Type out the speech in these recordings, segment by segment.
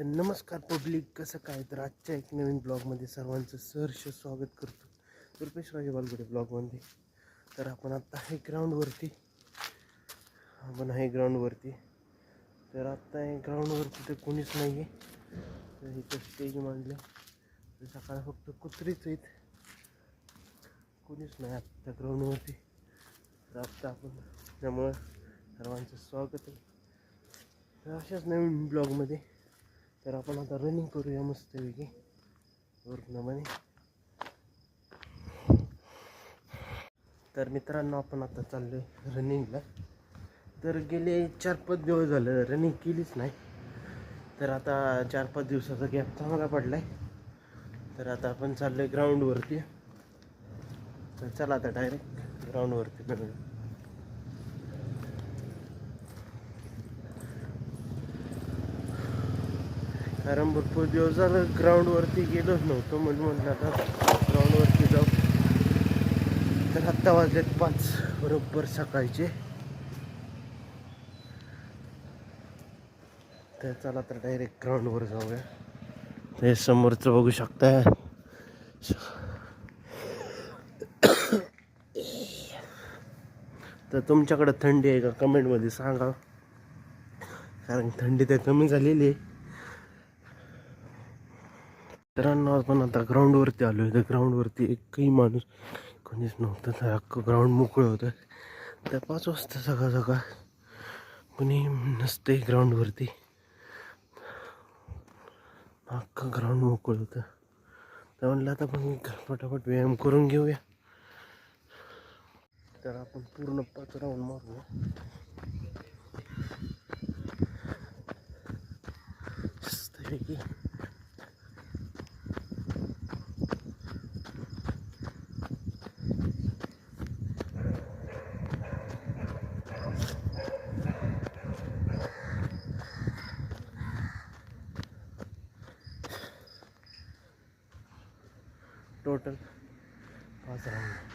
तर नमस्कार पब्लिक कसं काय? तर आजच्या एक नवीन ब्लॉगमध्ये सर्वांचं सहर्ष स्वागत करतो. रुपेश राजे बालगुडे ब्लॉगमध्ये. तर आपण आत्ता आहे ग्राउंडवरती. आपण आहे ग्राउंडवरती. तर आत्ता आहे ग्राउंडवरती तर कोणीच नाही आहे तर इथं स्टेज मांडलं. तर सकाळ फक्त कुत्रीच आहेत. कोणीच नाही आत्ता ग्राउंडवरती. तर आत्ता आपण त्यामुळं सर्वांचं स्वागत आहे. तर अशाच नवीन ब्लॉगमध्ये तर आपण आता रनिंग करूया मस्तपैकी. पूर्णपणे तर मित्रांनो आपण आता चाललो आहे रनिंगला तर गेले चार पाच दिवस झालं रनिंग केलीच नाही. तर आता चार पाच दिवसाचा गॅप चांगला पडला आहे तर आता आपण चाललो आहे ग्राउंडवरती तर चला आता डायरेक्ट ग्राउंडवरती भेटूया कारण भरपूर दिवस झालं ग्राउंडवरती गेलोच नव्हतो म्हणून म्हटलं आता ग्राउंडवरती जाऊ. तर आत्ता वाजलेत पाच बरोबर सकाळचे. तर चला तर डायरेक्ट ग्राउंडवर जाऊया. ते समोरचं बघू शकता तर तुमच्याकडं थंडी आहे का? कमेंटमध्ये सांगा. कारण थंडी तर कमी झालेली आहे. मित्रांनो आपण आता ग्राउंडवरती आलो आहे तर ग्राउंडवरती एकही माणूस कोणीच नव्हतं. तर अख्खं ग्राउंड मोकळं होतं. त्या पाच वाजता सकाळ सकाळ कोणी नसते ग्राउंडवरती अख्खं ग्राउंड मोकळं होतं. तर म्हणलं आता आपण पटापट व्यायाम करून घेऊया. तर आपण पूर्ण पाच राऊंड मारूया टोटल. पाच राऊंड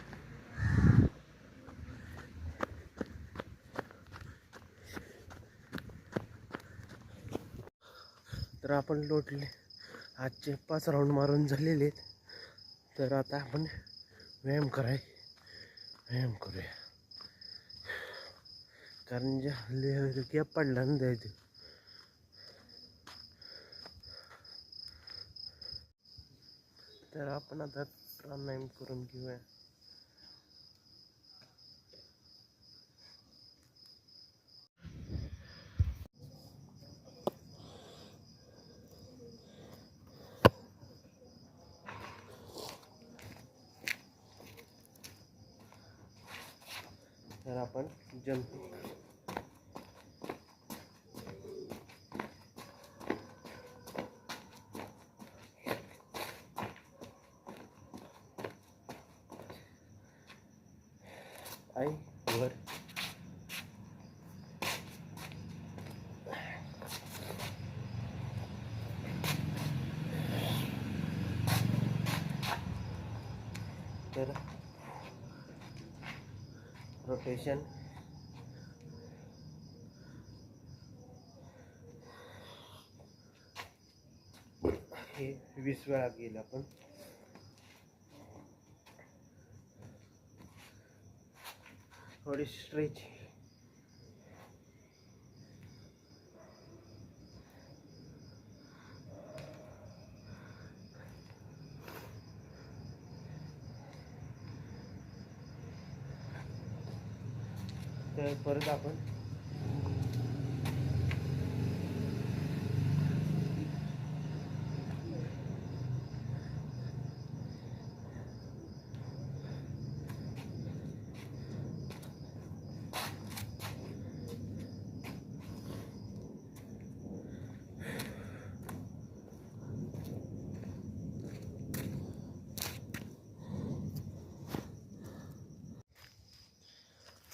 तर आपण लोटले. आजचे पाच राऊंड मारून झालेले आहेत. तर आता आपण व्यायाम कराय व्यायाम करूया. कारण जे हल्ली गॅप पडला ना द्यायचं तर आपण आता प्राणायाम करून घेऊया. तर आपण जंपिंग आई वर तर रोटेशन हे वीस वेळा गेलं आपण. थोडी स्ट्रेच तर परत आपण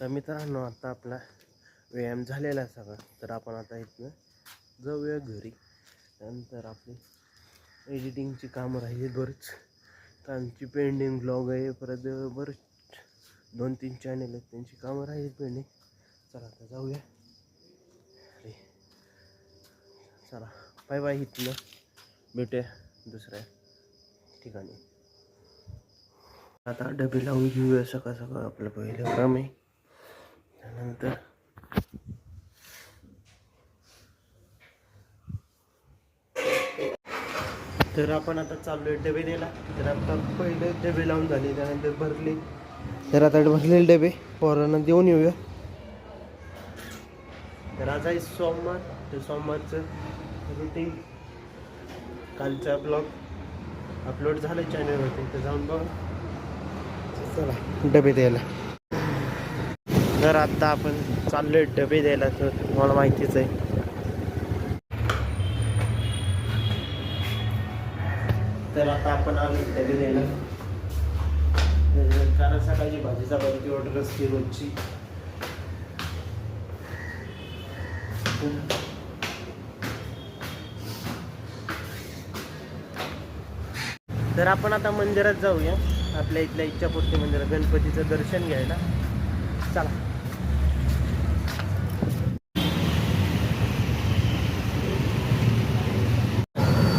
तर मित्रांनो आता आपला व्यायाम झालेला आहे सगळा. तर आपण आता इथनं जाऊया घरी. त्यानंतर आपली एडिटिंगची कामं राहिली बरंच. त्यांची पेंडिंग ब्लॉग आहे परत बरंच दोन तीन चॅनल आहेत त्यांची कामं राहिली पेंडिंग चला आता जाऊया. अरे चला. बाय बाय इथनं. भेटूया दुसऱ्या ठिकाणी. आता डबे लावून घेऊया सकाळ सकाळ. आपलं पहिलं काम आहे. त्यानंतर तर आपण आता चाललोय डबे द्यायला तर आता पहिले डबे लावून झाले त्यानंतर भरले. तर आता भरलेले डबे पोरांना देऊन येऊया. तर आज आहे सोमवार तर सोमवारचं रुटीन कालचा ब्लॉग अपलोड झालं चॅनलवरती तर जाऊन बघा. चला डबे द्यायला. तर आता आपण चाललोय डबे द्यायला तर तुम्हाला माहितीच आहे. तर आता आपण आलो डबे द्यायला. कारण सकाळची भाजी चपातीची ऑर्डर असते रोजची. तर आपण आता मंदिरात जाऊया. आपल्या इथल्या इच्छापूर्ती मंदिरात गणपतीचं दर्शन घ्यायला. चला.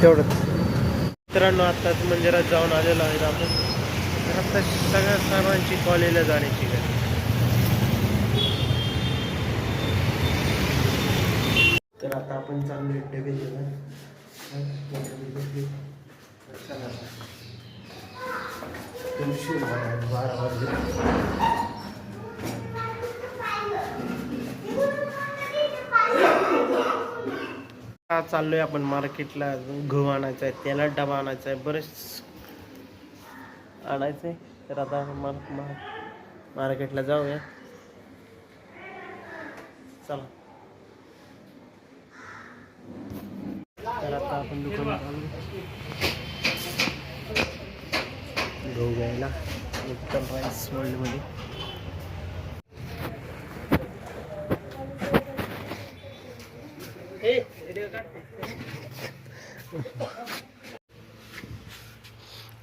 तेवढंच. मित्रांनो आत्ताच मंदिरात जाऊन आलेलो आहेत आपण. तर आता सगळ्या सर्वांची कॉलेजला जाण्याची गरज तर आता आपण चाललोय डबे तुमची बारा वाजले. चाललोय आपण मार्केटला? गहू आणायचा आहे त्याला डबा आणायचा आहे बरेच आणायचं आहे तर आता मार्केटला जाऊया. चला. तर आता आपण दुकानात आलो. गहू घ्यायला. एकदम राईस वर्ल्डमध्ये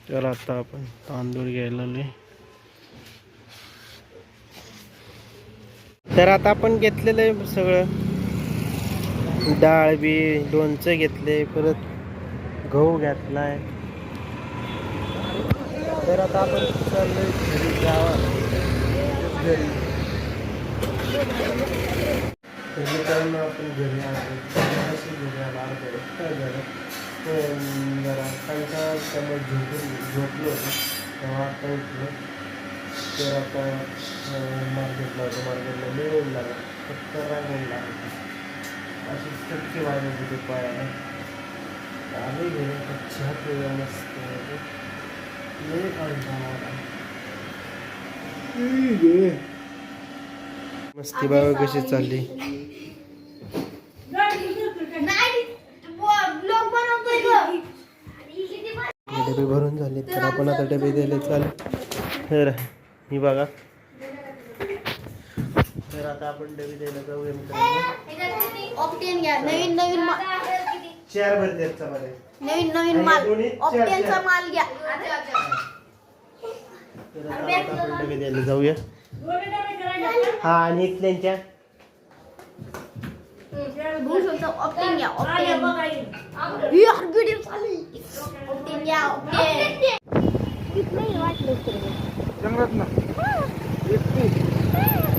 तर आता आपण तांदूळ घ्यायला तर आता आपण घेतलेलं आहे सगळं. डाळ बी लोणचं घेतले परत गहू घेतलाय. तर आता आपण चाललोय घरी जावा. घरी. तर आपण घरी आलो घरी आला. अर्धा एक जरा कालचा त्यामुळे झोपून झोपलो होतो. तेव्हा आता उठलो. तर आता मार्केटला होतो. मार्केटला मिळून लागला फक्त रांगून लागला. अशी चटके वाजत होते पायाला. आले गेले. तर चहा पिऊया मस्त लय कंटाळा आला. मस्ती बाबा कशी चालली? डबे भरून झाले तर आपण आता डबे द्यायला चालू. तर ही बघा. तर आता आपण डबे द्यायला जाऊया मित्रांनो. ऑप्टेन घ्या. नवीन नवीन चार चपात्या नवीन नवीन माल. माल घ्या. तर आता आपण डबे द्यायला जाऊया. हा आणि इथल्यांच्या Bonjour, obtenga, obtenga. Yok, gülüm salın. Obtenga, obtenga. Gitmeyi var mı? Cennet. Gitti.